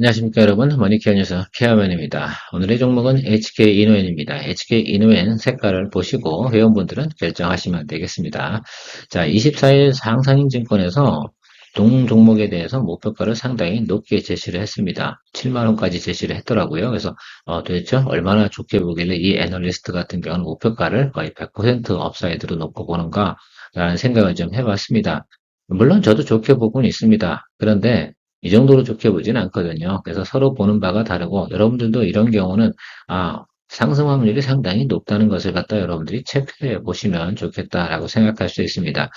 안녕하십니까 여러분 머니케어 뉴스 케어맨입니다. 오늘의 종목은 HK 이노엔입니다. HK 이노엔 색깔을 보시고 회원분들은 결정하시면 되겠습니다. 자 24일 상상인증권에서 동 종목에 대해서 목표가를 상당히 높게 제시를 했습니다. 7만원까지 제시를 했더라고요. 그래서 어, 도대체 얼마나 좋게 보길래 이 애널리스트 같은 경우는 목표가를 거의 100% 업사이드로 놓고 보는가 라는 생각을 좀 해봤습니다. 물론 저도 좋게 보고는 있습니다. 그런데 이 정도로 좋게 보진 않거든요. 그래서 서로 보는 바가 다르고 여러분들도 이런 경우는 아 상승 확률이 상당히 높다는 것을 갖다 여러분들이 체크해 보시면 좋겠다라고 생각할 수 있습니다.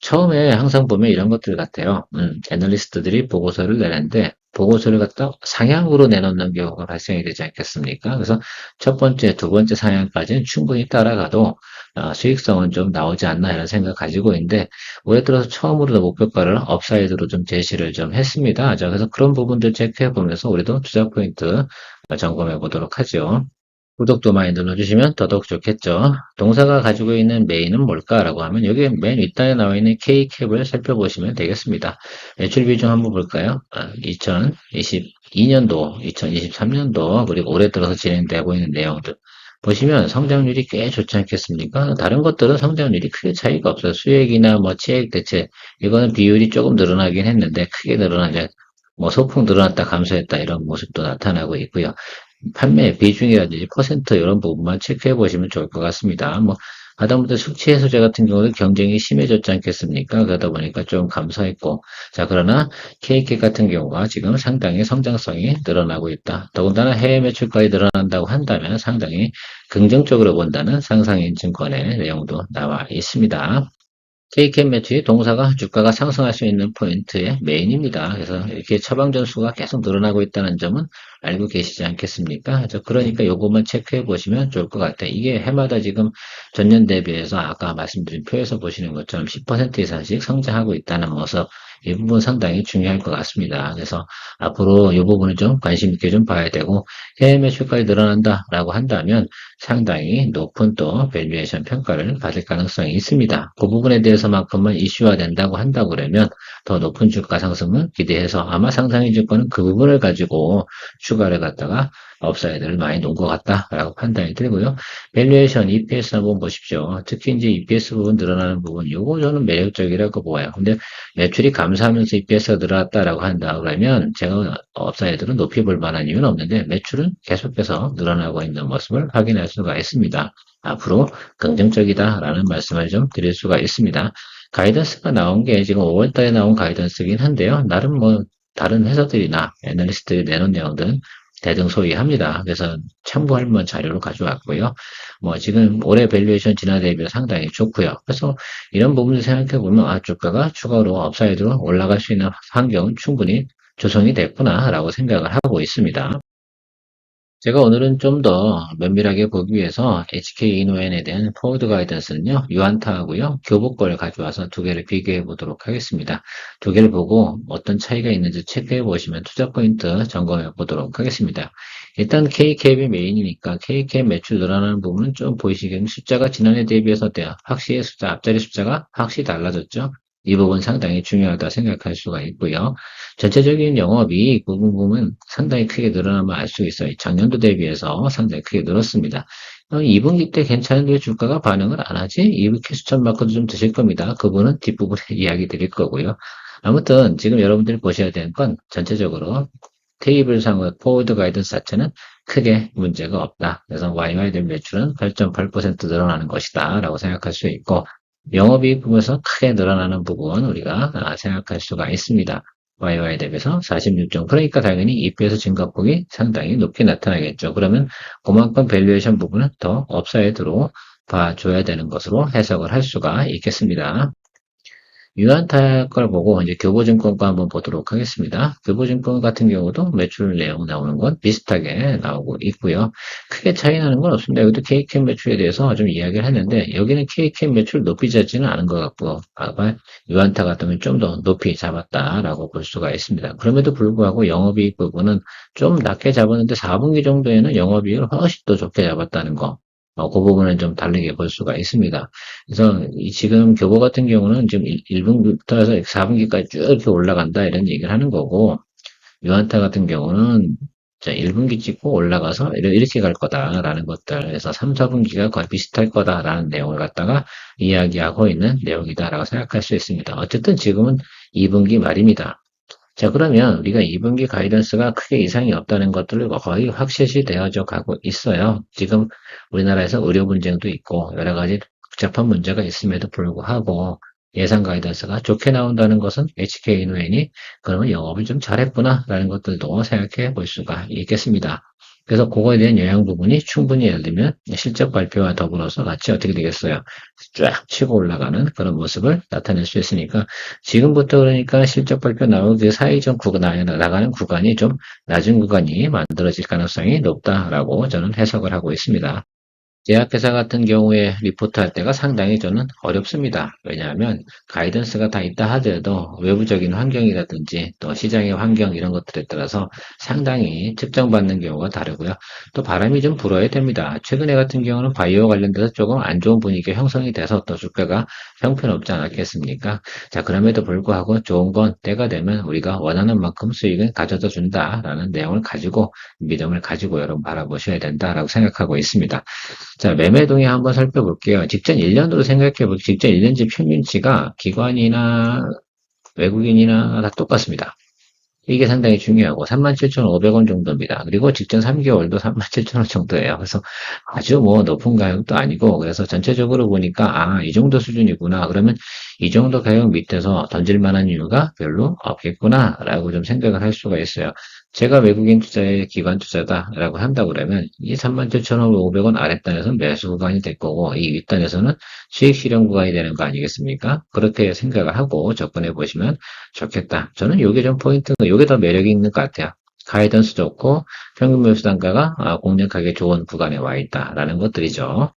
처음에 항상 보면 이런 것들 같아요. 음, 애널리스트들이 보고서를 내는데 보고서를 갖다 상향으로 내놓는 경우가 발생이 되지 않겠습니까? 그래서 첫 번째, 두 번째 상향까지는 충분히 따라가도 어, 수익성은 좀 나오지 않나 이런 생각 을 가지고 있는데 올해 들어서 처음으로 목표가를 업사이드로 좀 제시를 좀 했습니다. 자, 그래서 그런 부분들 체크해 보면서 우리도 투자 포인트 점검해 보도록 하죠. 구독도 많이 눌러주시면 더더욱 좋겠죠. 동사가 가지고 있는 메인은 뭘까라고 하면 여기 맨 윗단에 나와 있는 K캡을 살펴보시면 되겠습니다. 매출 비중 한번 볼까요? 2022년도, 2023년도 그리고 올해 들어서 진행되고 있는 내용들 보시면 성장률이 꽤 좋지 않겠습니까? 다른 것들은 성장률이 크게 차이가 없어요. 수액이나 뭐 치액 대체 이거는 비율이 조금 늘어나긴 했는데 크게 늘어나지 뭐 소풍 늘어났다 감소했다 이런 모습도 나타나고 있고요. 판매 비중이라든지 퍼센트 이런 부분만 체크해 보시면 좋을 것 같습니다. 뭐 하다못해 숙취 해소제 같은 경우는 경쟁이 심해졌지 않겠습니까? 그러다 보니까 좀 감소했고 자 그러나 KK 같은 경우가 지금 상당히 성장성이 늘어나고 있다. 더군다나 해외 매출까지 늘어난다고 한다면 상당히 긍정적으로 본다는 상상인 증권의 내용도 나와 있습니다. KCAM 매출이 동사가 주가가 상승할 수 있는 포인트의 메인입니다. 그래서 이렇게 처방 전수가 계속 늘어나고 있다는 점은 알고 계시지 않겠습니까? 그러니까 요것만 체크해 보시면 좋을 것 같아요. 이게 해마다 지금 전년 대비해서 아까 말씀드린 표에서 보시는 것처럼 10% 이상씩 성장하고 있다는 모습 이 부분 상당히 중요할 것 같습니다. 그래서 앞으로 이 부분을 좀 관심 있게 좀 봐야 되고 해외 매출까지 늘어난다라고 한다면 상당히 높은 또 밸류에이션 평가를 받을 가능성이 있습니다. 그 부분에 대해서만큼만 이슈화 된다고 한다고 그러면 더 높은 주가 상승을 기대해서 아마 상상해 줄 거는 그 부분을 가지고 추가를 갖다가 업사이드를 많이 놓은 것 같다라고 판단이 되고요. 밸류에이션 EPS 한번 보십시오. 특히 이제 EPS 부분 늘어나는 부분, 요거 저는 매력적이라고 보아요. 근데 매출이 감소 하면서 EPS가 늘어났다라고 한다 그러면 제가 업사이드를 높이 볼 만한 이유는 없는데 매출은 계속해서 늘어나고 있는 모습을 확인할 수가 있습니다. 앞으로 긍정적이다라는 말씀을 좀 드릴 수가 있습니다. 가이던스가 나온 게 지금 5월달에 나온 가이던스긴 한데요. 나름 뭐 다른 회사들이나 애널리스트들이 내놓은 내용들은 대등소이합니다. 그래서 참고할 만한 자료로 가져왔고요. 뭐 지금 올해 밸류에이션 진화 대비 상당히 좋고요. 그래서 이런 부분을 생각해 보면 아 주가가 추가로 업사이드로 올라갈 수 있는 환경은 충분히 조성이 됐구나라고 생각을 하고 있습니다. 제가 오늘은 좀 더 면밀하게 보기 위해서 HK 이노엔에 대한 포워드 가이던스는요, 유한타하고요, 교복걸 가져와서 두 개를 비교해 보도록 하겠습니다. 두 개를 보고 어떤 차이가 있는지 체크해 보시면 투자 포인트 점검해 보도록 하겠습니다. 일단 K캡이 메인이니까 K캡 매출 늘어나는 부분은 좀 보이시겠는 숫자가 지난해 대비해서? 확실히 숫자, 앞자리 숫자가 확실히 달라졌죠? 이 부분 상당히 중요하다 생각할 수가 있고요. 전체적인 영업이익 부분은 상당히 크게 늘어나면 알수 있어요. 작년도 대비해서 상당히 크게 늘었습니다. 2분기 어, 때 괜찮은데 주가가 반응을 안 하지? 2분기 수천 마크도 좀 드실 겁니다. 그분은 뒷부분에 이야기 드릴 거고요. 아무튼 지금 여러분들이 보셔야 되는 건 전체적으로 테이블상의 포워드 가이던스 자체는 크게 문제가 없다. 그래서 YY 된 매출은 8.8% 늘어나는 것이다. 라고 생각할 수 있고 영업이익 부분에서 크게 늘어나는 부분 우리가 아, 생각할 수가 있습니다. YY 대비해서 46점. 그러니까 당연히 EPS 증가폭이 상당히 높게 나타나겠죠. 그러면 그만큼 밸류에이션 부분은 더 업사이드로 봐줘야 되는 것으로 해석을 할 수가 있겠습니다. 유한타 걸 보고 이제 교보증권과 한번 보도록 하겠습니다. 교보증권 같은 경우도 매출 내용 나오는 건 비슷하게 나오고 있고요. 크게 차이 나는 건 없습니다. 여기도 KCAM 매출에 대해서 좀 이야기를 했는데 여기는 KCAM 매출 높이 잡지는 않은 것 같고 아마 유한타 같으면 좀 더 높이 잡았다라고 볼 수가 있습니다. 그럼에도 불구하고 영업이익 부분은 좀 낮게 잡았는데 4분기 정도에는 영업이익을 훨씬 더 좋게 잡았다는 거 어, 그 부분은 좀 다르게 볼 수가 있습니다. 그래서 지금 교보 같은 경우는 지금 1분부터 해서 4분기까지 쭉 이렇게 올라간다 이런 얘기를 하는 거고 유한타 같은 경우는 자, 1분기 찍고 올라가서 이렇게 갈 거다라는 것들. 그래서 3, 4분기가 거의 비슷할 거다라는 내용을 갖다가 이야기하고 있는 내용이다라고 생각할 수 있습니다. 어쨌든 지금은 2분기 말입니다. 자, 그러면 우리가 2분기 가이던스가 크게 이상이 없다는 것들을 거의 확실시 되어져 가고 있어요. 지금 우리나라에서 의료 분쟁도 있고 여러 가지 복잡한 문제가 있음에도 불구하고 예상 가이던스가 좋게 나온다는 것은 HK 이노엔이 그러면 영업을 좀 잘했구나 라는 것들도 생각해 볼 수가 있겠습니다. 그래서 그거에 대한 영향 부분이 충분히 들면 실적 발표와 더불어서 같이 어떻게 되겠어요? 쫙 치고 올라가는 그런 모습을 나타낼 수 있으니까 지금부터 그러니까 실적 발표 나오기 사이전 구간 나가는 구간이 좀 낮은 구간이 만들어질 가능성이 높다라고 저는 해석을 하고 있습니다. 제약회사 같은 경우에 리포트 할 때가 상당히 저는 어렵습니다. 왜냐하면 가이던스가 다 있다 하더라도 외부적인 환경이라든지 또 시장의 환경 이런 것들에 따라서 상당히 측정받는 경우가 다르고요. 또 바람이 좀 불어야 됩니다. 최근에 같은 경우는 바이오 관련돼서 조금 안 좋은 분위기가 형성이 돼서 또 주가가 형편없지 않았겠습니까? 자 그럼에도 불구하고 좋은 건 때가 되면 우리가 원하는 만큼 수익을 가져다 준다라는 내용을 가지고 믿음을 가지고 여러분 바라보셔야 된다라고 생각하고 있습니다. 자, 매매 동의 한번 살펴볼게요. 직전 1년으로 생각해보면 직전 1년치 평균치가 기관이나 외국인이나 다 똑같습니다. 이게 상당히 중요하고 37,500원 정도입니다. 그리고 직전 3개월도 37,000원 정도예요. 그래서 아주 뭐 높은 가격도 아니고 그래서 전체적으로 보니까 아, 이 정도 수준이구나. 그러면 이 정도 가격 밑에서 던질 만한 이유가 별로 없겠구나 라고 좀 생각을 할 수가 있어요. 제가 외국인 투자의 기관 투자다라고 한다고 그러면 이 37,500원 아랫단에서는 매수 구간이 될 거고 이 윗단에서는 수익 실현 구간이 되는 거 아니겠습니까? 그렇게 생각을 하고 접근해 보시면 좋겠다. 저는 이게 좀 포인트가 이게 더 매력이 있는 것 같아요. 가이던스 좋고 평균 매수 단가가 아, 공략하기 좋은 구간에 와 있다라는 것들이죠.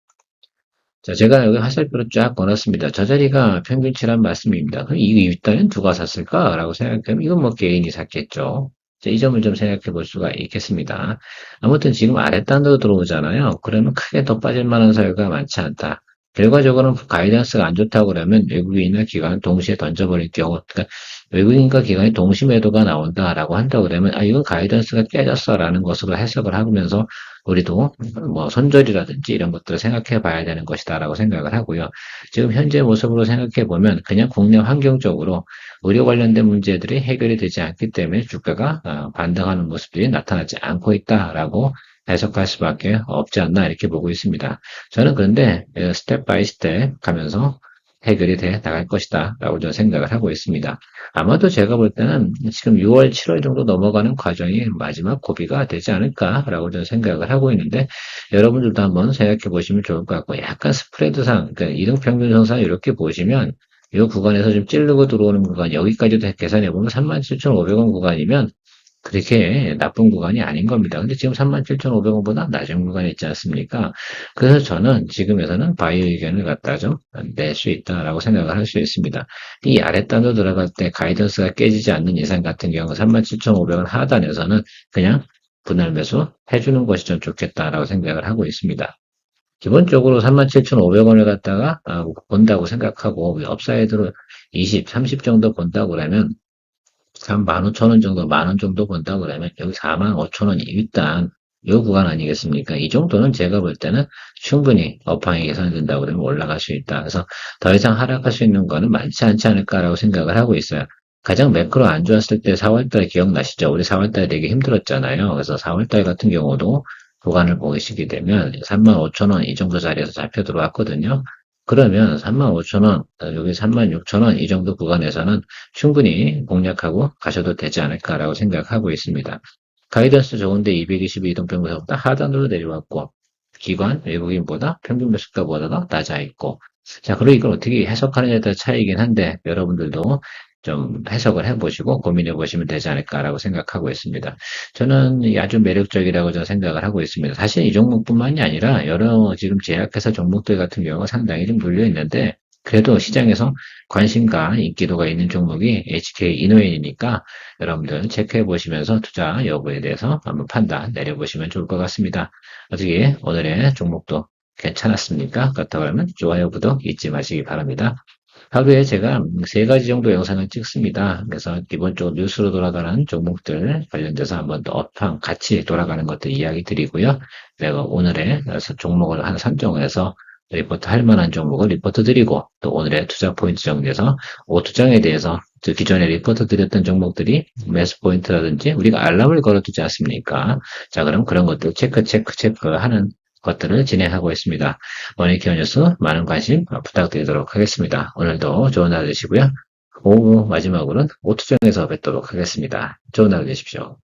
자, 제가 여기 화살표를 쫙 꺼놨습니다. 저 자리가 평균치란 말씀입니다. 그럼 이 윗단은 누가 샀을까라고 생각하면 이건 뭐 개인이 샀겠죠. 이 점을 좀 생각해 볼 수가 있겠습니다. 아무튼 지금 아랫단으로 들어오잖아요. 그러면 크게 더 빠질 만한 사유가 많지 않다. 결과적으로는 가이던스가 안 좋다고 그러면 외국인이나 기관을 동시에 던져버릴 경우, 그러니까 외국인과 기관이 동시 매도가 나온다라고 한다고 그러면 아 이건 가이던스가 깨졌어라는 것으로 해석을 하면서 우리도 뭐 손절이라든지 이런 것들을 생각해 봐야 되는 것이다라고 생각을 하고요. 지금 현재 모습으로 생각해 보면 그냥 국내 환경적으로 의료 관련된 문제들이 해결이 되지 않기 때문에 주가가 어, 반등하는 모습들이 나타나지 않고 있다라고 해석할 수밖에 없지 않나 이렇게 보고 있습니다. 저는 그런데 스텝 바이 스텝 가면서 해결이 돼 나갈 것이다 라고 저는 생각을 하고 있습니다. 아마도 제가 볼 때는 지금 6월, 7월 정도 넘어가는 과정이 마지막 고비가 되지 않을까 라고 저는 생각을 하고 있는데 여러분들도 한번 생각해 보시면 좋을 것 같고 약간 스프레드상 그러니까 이등평균선상 이렇게 보시면 이 구간에서 좀 찌르고 들어오는 구간 여기까지도 계산해 보면 37,500원 구간이면 그렇게 나쁜 구간이 아닌 겁니다. 근데 지금 37,500원보다 낮은 구간이 있지 않습니까? 그래서 저는 지금에서는 바이 의견을 갖다 좀낼수 있다라고 생각을 할 수 있습니다. 이 아랫단으로 들어갈 때 가이던스가 깨지지 않는 이상 같은 경우 37,500원 하단에서는 그냥 분할 매수 해주는 것이 좀 좋겠다라고 생각을 하고 있습니다. 기본적으로 37,500원을 갖다가 아, 본다고 생각하고 업사이드로 20, 30 정도 본다고 그러면 한 15,000원 정도, 만 원 정도 본다고 그러면 여기 45,000원이 일단 이 구간 아니겠습니까? 이 정도는 제가 볼 때는 충분히 업황이 개선된다고 그러면 올라갈 수 있다. 그래서 더 이상 하락할 수 있는 거는 많지 않지 않을까라고 생각을 하고 있어요. 가장 매크로 안 좋았을 때 4월달 기억나시죠? 우리 4월달에 되게 힘들었잖아요. 그래서 4월달 같은 경우도 구간을 보시게 되면 35,000원 이 정도 자리에서 잡혀 들어왔거든요. 그러면 35,000원, 여기 36,000원 이 정도 구간에서는 충분히 공략하고 가셔도 되지 않을까라고 생각하고 있습니다. 가이던스 좋은데 222 이동평균선보다 하단으로 내려왔고 기관 외국인보다 평균 매수가보다 더 낮아 있고 자 그리고 이걸 어떻게 해석하느냐에 따라 차이긴 한데 여러분들도 좀 해석을 해보시고 고민해 보시면 되지 않을까라고 생각하고 있습니다. 저는 아주 매력적이라고 저는 생각을 하고 있습니다. 사실 이 종목뿐만이 아니라 여러 지금 제약회사 종목들 같은 경우가 상당히 좀 물려 있는데 그래도 시장에서 관심과 인기도가 있는 종목이 HK 이노엔이니까 여러분들 체크해 보시면서 투자 여부에 대해서 한번 판단 내려보시면 좋을 것 같습니다. 어떻게 오늘의 종목도 괜찮았습니까? 그렇다고 하면 좋아요, 구독 잊지 마시기 바랍니다. 하루에 제가 세 가지 정도 영상을 찍습니다. 그래서 기본적으로 뉴스로 돌아가는 종목들 관련돼서 한번 더 업황 같이 돌아가는 것들 이야기 드리고요. 내가 오늘의 종목을 하나 선정해서 리포트 할 만한 종목을 리포트 드리고 또 오늘의 투자 포인트 정리해서 오투장에 대해서 그 기존에 리포트 드렸던 종목들이 매수 포인트라든지 우리가 알람을 걸어 두지 않습니까? 자 그럼 그런 것들 체크 체크 체크 하는 것들을 진행하고 있습니다. 머니케어 뉴스 많은 관심 부탁드리도록 하겠습니다. 오늘도 좋은 하루 되시고요. 오후 마지막으로는 오투정에서 뵙도록 하겠습니다. 좋은 하루 되십시오.